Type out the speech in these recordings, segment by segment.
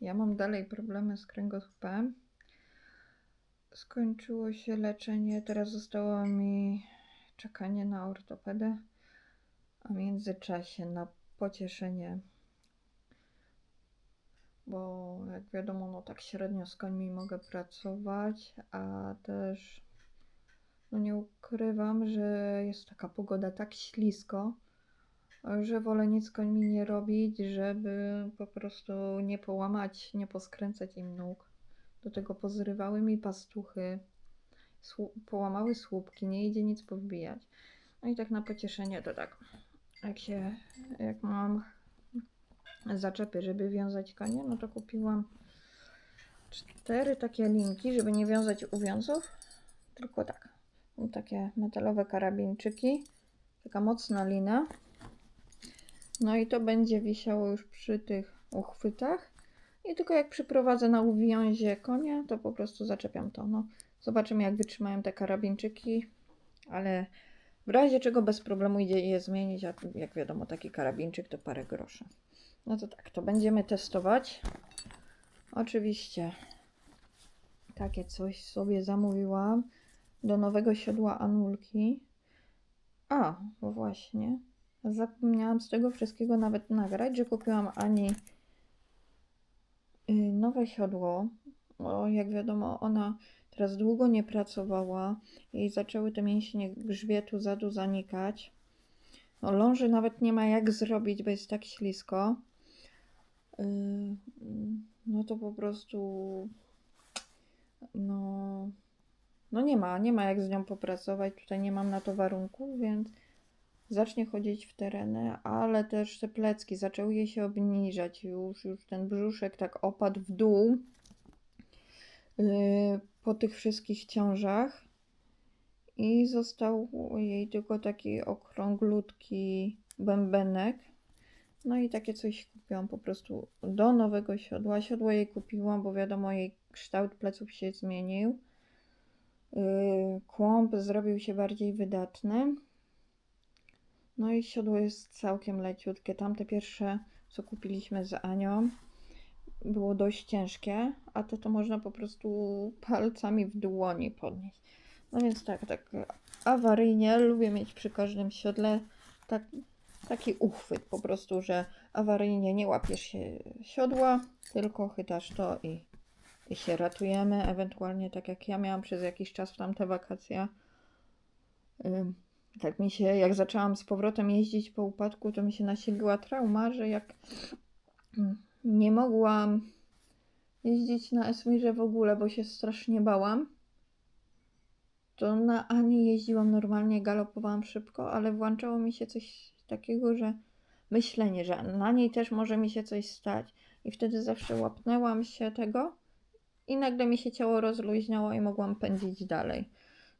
Ja mam dalej problemy z kręgosłupem. Skończyło się leczenie, teraz zostało mi czekanie na ortopedę, a w międzyczasie na pocieszenie, bo jak wiadomo, no tak średnio z końmi mogę pracować, a też no nie ukrywam, że jest taka pogoda tak ślisko, że wolę nic z końmi nie robić, żeby po prostu nie połamać, nie poskręcać im nóg. Do tego pozrywały mi pastuchy, słu- połamały słupki, nie idzie nic powbijać. No i tak na pocieszenie to tak, jak się, jak mam zaczepy, żeby wiązać konie, no to kupiłam cztery takie linki, żeby nie wiązać uwiązów, tylko tak. Takie metalowe karabinczyki, taka mocna lina. No i to będzie wisiało już przy tych uchwytach. I tylko jak przyprowadzę na uwiązie konia, to po prostu zaczepiam to. No, zobaczymy jak wytrzymają te karabinczyki, ale w razie czego bez problemu idzie je zmienić, a jak wiadomo taki karabinczyk to parę groszy. No to tak, to będziemy testować. Oczywiście takie coś sobie zamówiłam do nowego siodła Anulki. A, bo właśnie, zapomniałam z tego wszystkiego nawet nagrać, że kupiłam Ani y, nowe siodło. Bo jak wiadomo, ona teraz długo nie pracowała. Jej zaczęły te mięśnie grzbietu zadu zanikać. No, ląży nawet nie ma jak zrobić, bo jest tak ślisko. Yy, no to po prostu no, no nie ma, nie ma jak z nią popracować. Tutaj nie mam na to warunków, więc zacznie chodzić w tereny, ale też te plecki zaczęły jej się obniżać już, już ten brzuszek tak opadł w dół yy, po tych wszystkich ciążach i został jej tylko taki okrąglutki bębenek. No i takie coś kupiłam po prostu do nowego siodła. Siodło jej kupiłam, bo wiadomo, jej kształt pleców się zmienił. Yy, Kłąb zrobił się bardziej wydatny. No i siodło jest całkiem leciutkie. Tamte pierwsze, co kupiliśmy z Anią, było dość ciężkie, a to to można po prostu palcami w dłoni podnieść. No więc tak, tak awaryjnie lubię mieć przy każdym siodle tak, taki uchwyt po prostu, że awaryjnie nie łapiesz się siodła, tylko chytasz to i, i się ratujemy. Ewentualnie tak jak ja miałam przez jakiś czas w tamte wakacje. Tak mi się, jak zaczęłam z powrotem jeździć po upadku, to mi się nasiliła trauma, że jak nie mogłam jeździć na Esmirze w ogóle, bo się strasznie bałam, to na Ani jeździłam normalnie, galopowałam szybko, ale włączało mi się coś takiego, że myślenie, że na niej też może mi się coś stać. I wtedy zawsze łapnęłam się tego i nagle mi się ciało rozluźniało i mogłam pędzić dalej.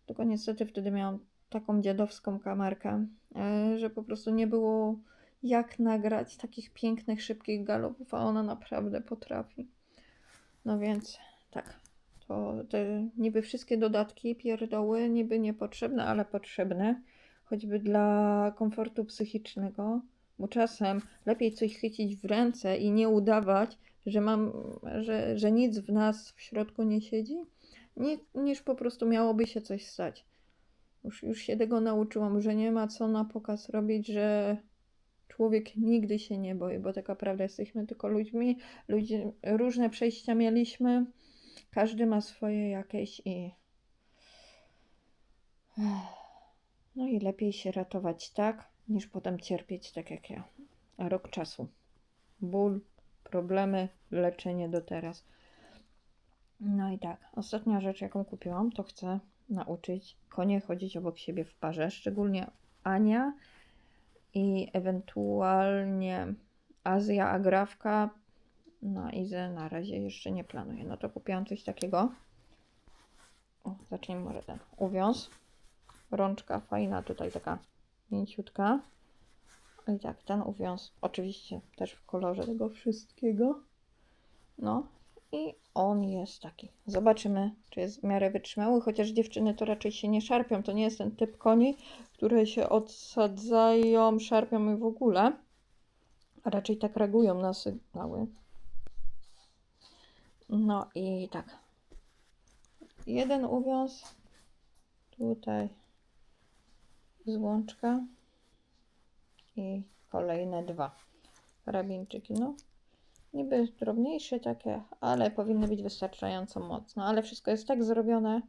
Tylko niestety wtedy miałam taką dziadowską kamerkę, e, że po prostu nie było jak nagrać takich pięknych, szybkich galopów, a ona naprawdę potrafi. No więc tak, to te niby wszystkie dodatki, pierdoły, niby niepotrzebne, ale potrzebne, choćby dla komfortu psychicznego, bo czasem lepiej coś chycić w ręce i nie udawać, że mam, że, że nic w nas w środku nie siedzi, nie, niż po prostu miałoby się coś stać. Już, już się tego nauczyłam, że nie ma co na pokaz robić, że człowiek nigdy się nie boi, bo taka prawda, jesteśmy tylko ludźmi, ludzie, różne przejścia mieliśmy, każdy ma swoje jakieś i. No i lepiej się ratować tak, niż potem cierpieć tak jak ja. A rok czasu. Ból, problemy, leczenie do teraz. No i tak, ostatnia rzecz, jaką kupiłam, to chcę nauczyć konie chodzić obok siebie w parze, szczególnie Ania i ewentualnie Azja Agrawka. Na Izę na razie jeszcze nie planuję. No to kupiłam coś takiego. O, zacznijmy może ten uwiąz. Rączka fajna, tutaj taka mięciutka. I tak, ten uwiąz, oczywiście też w kolorze tego wszystkiego. No i on jest taki. Zobaczymy, czy jest w miarę wytrzymały, chociaż dziewczyny to raczej się nie szarpią. To nie jest ten typ koni, które się odsadzają, szarpią i w ogóle. A raczej tak reagują na sygnały. No i tak. Jeden uwiąz. Tutaj złączka. I kolejne dwa karabinczyki. No, niby drobniejsze takie, ale powinny być wystarczająco mocno. Ale wszystko jest tak zrobione,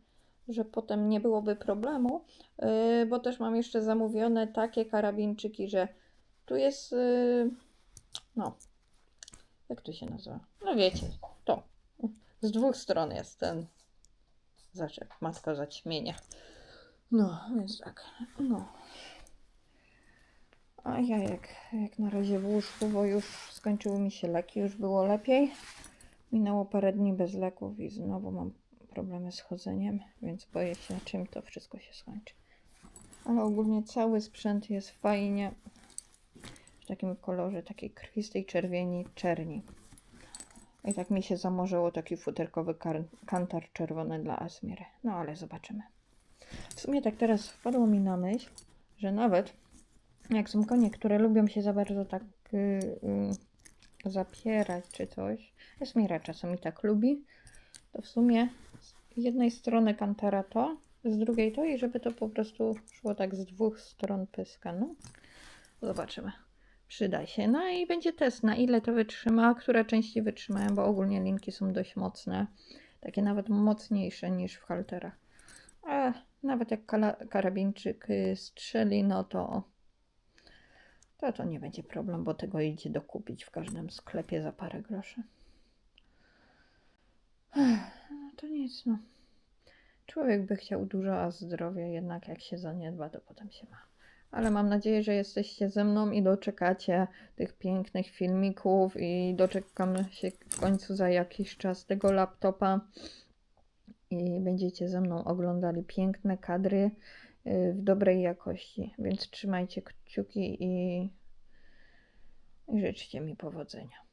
że potem nie byłoby problemu, yy, bo też mam jeszcze zamówione takie karabinczyki, że tu jest, yy, no, jak to się nazywa? No wiecie, to. Z dwóch stron jest ten zaczep, matka zaćmienia. No, więc tak, no. A ja jak, jak na razie w łóżku, bo już skończyły mi się leki, już było lepiej. Minęło parę dni bez leków i znowu mam problemy z chodzeniem, więc boję się, czym to wszystko się skończy. Ale ogólnie cały sprzęt jest fajnie w takim kolorze, takiej krwistej czerwieni, czerni. I tak mi się zamorzyło taki futerkowy kantar czerwony dla Asmiry. No ale zobaczymy. W sumie tak teraz wpadło mi na myśl, że nawet jak są konie, które lubią się za bardzo tak y, y, zapierać czy coś, Esmira czasami tak lubi, to w sumie z jednej strony kantara to, z drugiej to i żeby to po prostu szło tak z dwóch stron pyska. No, zobaczymy. Przyda się. No i będzie test, na ile to wytrzyma, które części wytrzymają, bo ogólnie linki są dość mocne. Takie nawet mocniejsze niż w halterach. A nawet jak karabinczyk y, strzeli, no to, to to nie będzie problem, bo tego idzie dokupić w każdym sklepie za parę groszy. No to nic, no. Człowiek by chciał dużo, a zdrowie jednak jak się zaniedba, to potem się ma. Ale mam nadzieję, że jesteście ze mną i doczekacie tych pięknych filmików i doczekam się w końcu za jakiś czas tego laptopa i będziecie ze mną oglądali piękne kadry w dobrej jakości. Więc trzymajcie kciuki i, i życzcie mi powodzenia.